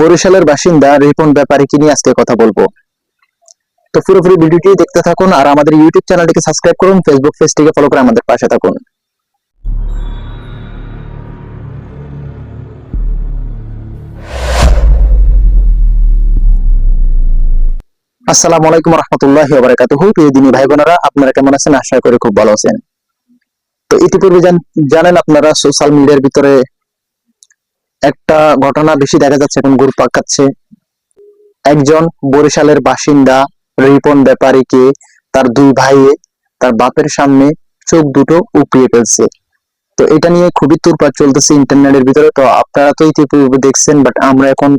বরিশালের বাসিন্দা রিপন ব্যাপারীকে নিয়ে আজকে কথা বলব। তো পুরোপুরি ভিডিওটি দেখতে থাকুন আর আমাদের ইউটিউব চ্যানেলটিকে সাবস্ক্রাইব করুন ফেসবুক পেজটিকে ফলো করে আমাদের পাশে থাকুন। আসসালামু আলাইকুম রহমতুল্লাহ বারাকাতুহু। প্রিয় দিনী ভাই বোনেরা, আপনারা কেমন আছেন? আশা করি খুব ভালো আছেন। তো ইতিপূর্বে জানেন আপনারা সোশ্যাল মিডিয়ার ভিতরে একটা ঘটনা বেশি দেখা যাচ্ছে এখন গ্রুপ পাকাচ্ছে একজন বরিশালের বাসিন্দা রিপন ব্যাপারীকে তার দুই ভাইয়ে তার বাপের সামনে চোখ দুটো উপড়িয়ে ফেলছে। তো এটা নিয়ে খুবই তোরপাট চলতেছে ইন্টারনেটের ভিতরে। তো আপনারা তো ইতিপূর্বে দেখছেন বাট আমরা এখন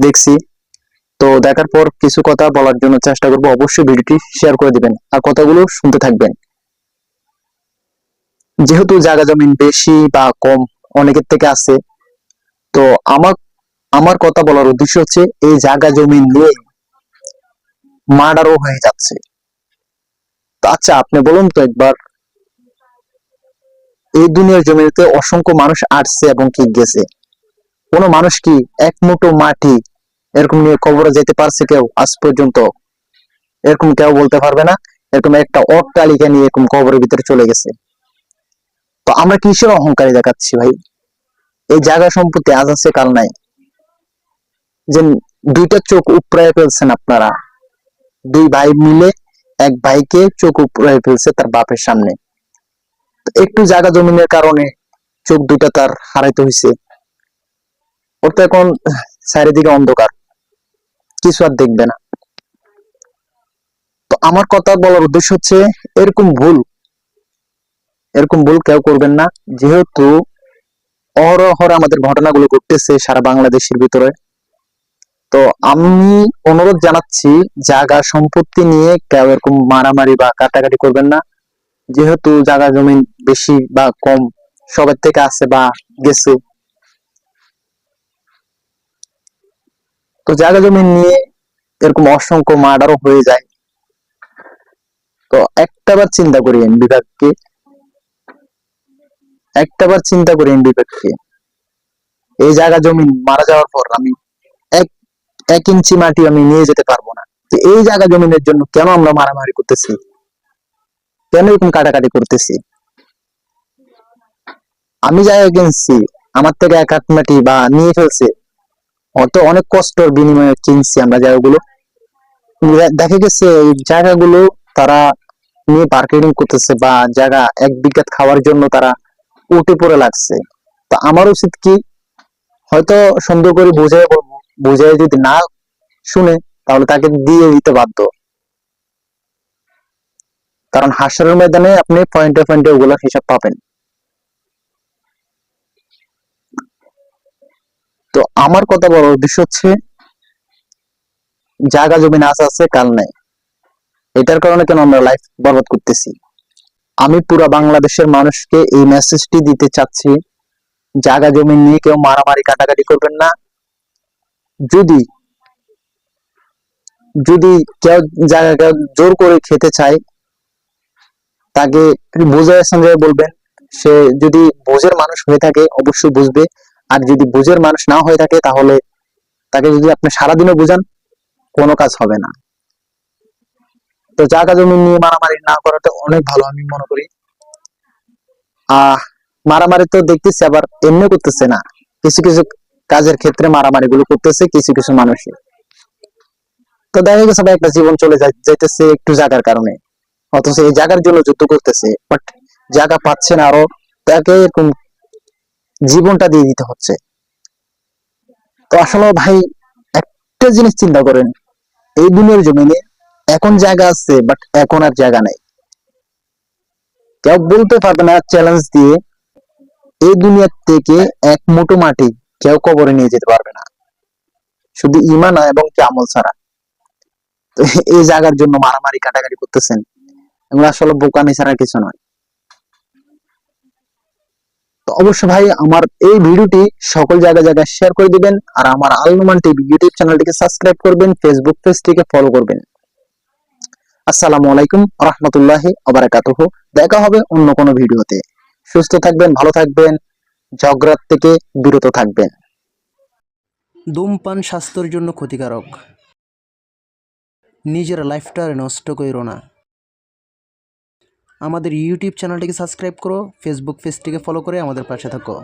দেখছি। তো দেখার পর কিছু কথা বলার জন্য চেষ্টা করব। অবশ্যই ভিডিওটি শেয়ার করে দিবেন আর কথাগুলো শুনতে থাকবেন। যেহেতু জায়গা জমিন বেশি বা কম অনেকের থেকে আছে তো আমার আমার কথা বলার উদ্দেশ্য হচ্ছে এই জায়গা জমি নিয়ে মার্ডারও হয়ে যাচ্ছে। আচ্ছা আপনি বলুন তো একবার, এই দুনিয়ার জমিতে অসংখ্য মানুষ আসছে এবং কি গেছে। কোন মানুষ কি এক মুঠো মাটি এরকম নিয়ে কবরে যেতে পারছে কেউ আজ পর্যন্ত? এরকম কেউ বলতে পারবে না, এরকম একটা অট্টালিকা নিয়ে এরকম কবরের ভিতরে চলে গেছে। তো আমরা কিসের অহংকারী দেখাচ্ছি ভাই? এই জায়গা সম্পত্তি আজ আছে, কাল নাই। যে দুইটা চোখ উপড়ায় ফেলছেন আপনারা। দুই ভাই মিলে এক ভাইকে চোখ উপড়ায় ফেলছে তার বাপের সামনে। একটু জায়গা জমিনের কারণে চোখ দুটা তার হারাইতে হয়েছে ওর তো এখন চারিদিকে অন্ধকার। কিছু আর দেখবে না। তো আমার কথা বলার উদ্দেশ্য হচ্ছে, এরকম ভুল এরকম ভুল কেউ করবেন না। যেহেতু অহরহ আমাদের ঘটনাগুলো ঘটতেছে সারা বাংলাদেশের ভিতরে। তো আমি অনুরোধ জানাচ্ছি জায়গা সম্পত্তি নিয়ে কেউ এরকম মারামারি বা কাটাকাটি করবেন না। যেহেতু জায়গা জমি বেশি বা কম সবার থেকে আছে বা গেছে। তো জায়গা জমি নিয়ে এরকম অসংখ্য মার্ডারও হয়ে যায়। তো একটাবার চিন্তা করি বিভাগকে। একটাবার চিন্তা করি বিবেককে এই জায়গা জমি মারা যাওয়ার পর আমি এক এক ইঞ্চি মাটি আমি নিয়ে যেতে পারব না। তো এই জায়গা জমিনের জন্য কেন আমরা মারামারি করতেছি? কেন এরকম কাটাকাটি করতেছি? আমি জায়গা কিনছি, আমার থেকে এক হাত মাটি বা নিয়ে ফেলছে, অত অনেক কষ্টর বিনিময়ে কিনছি আমরা জায়গাগুলো দেখা গেছে এই জায়গাগুলো তারা নিয়ে মার্কেটিং করতেছে বা জায়গা এক বিঘাত খাওয়ার জন্য তারা উঠে পড়ে লাগছে। তো আমার উচিত কি হয়তো সুন্দর করে বুঝাই বলব, বুঝাই যদি না শুনে তাহলে তাকে দিয়ে দিতে বাধ্য। কারণ হাসরের ময়দানে আপনি পয়েন্টে পয়েন্টে ওগুলোর হিসাব পাবেন। তো আমার কথা বলার উদ্দেশ্য হচ্ছে জায়গা জমি আজ আছে, কাল নাই। এটার কারণে কেন আমরা লাইফ বরবাদ করতেছি? আমি পুরা বাংলাদেশের মানুষকে এই মেসেজটি দিতে চাচ্ছি, জায়গা জমি নিয়ে কেউ মারামারি, কাটাকাটি করবেন না। যদি যদি কেউ জায়গা, কেউ জোর করে খেতে চায়, তাকে বুঝে সঙ্গে বলবেন, সে যদি বোঝের মানুষ হয়ে থাকে, অবশ্যই বুঝবে। আর যদি বোঝের মানুষ না হয়ে থাকে, তাহলে তাকে যদি আপনি সারাদিনও বুঝান, কোনো কাজ হবে না। তো জায়গা জমি নিয়ে মারামারি না করাটা অনেক ভালো, আমি মনে করি। আহ, মারামারি তো দেখতেছি, আবার এমনি করতেছে না। কিছু কিছু কাজের ক্ষেত্রে মারামারি গুলো করতেছে কিছু কিছু মানুষই। তো দেখা গেছে একটা জীবন চলে যাইতেছে একটু জায়গার কারণে। অথচ এই জায়গার জন্য যুদ্ধ করতেছে বাট জায়গা পাচ্ছে না আরও তাকে এরকম জীবনটা দিয়ে দিতে হচ্ছে। তো আসলে ভাই, একটা জিনিস চিন্তা করেন, এই দুনিয়ার জমিনে এখন জায়গা আছে বাট এখন আর জায়গা নেই। কেউ বলতে পারবে না চ্যালেঞ্জ দিয়ে এই দুনিয়ার থেকে এক মুঠো মাটি কেউ কবরে নিয়ে যেতে পারবে না। শুধু ইমান এবং আমল ছাড়া। তো এই জায়গার জন্য মারামারি কাটাকাটি করতেছেন। এগুলো আসলে বোকামি ছাড়া কিছু নয়। তো অবশ্য ভাই, আমার এই ভিডিওটি সকল জায়গায় জায়গায় শেয়ার করে দিবেন আর আমার আলনুমান টিভি ইউটিউব চ্যানেলটিকে সাবস্ক্রাইব করবেন ফেসবুক পেজটিকে ফলো করবেন। আসসালামু আলাইকুম রহমতুল্লাহি আবারাকাতুহু দেখা হবে অন্য কোনো ভিডিওতে। সুস্থ থাকবেন, ভালো থাকবেন ঝগড়ার থেকে বিরত থাকবেন। ধূমপান স্বাস্থ্যের জন্য ক্ষতিকারক। নিজের লাইফটা নষ্ট করো না। আমাদের ইউটিউব চ্যানেলটিকে সাবস্ক্রাইব করো ফেসবুক পেজটিকে ফলো করে আমাদের পাশে থাকো।